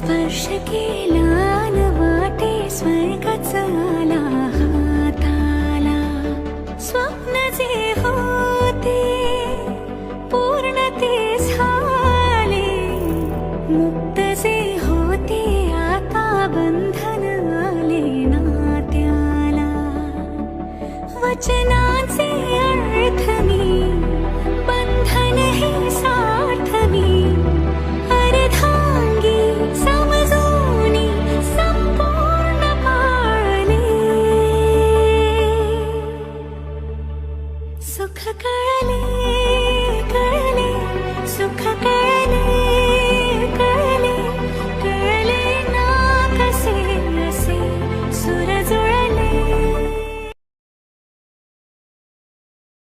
स्पर्श केला न वाटे स्वर्गच आला हाताला स्वप्न जे होते पूर्ण ते झाले. मुक्त जे होते आता बंधन आले ना त्याला वचनाचे सुख कळले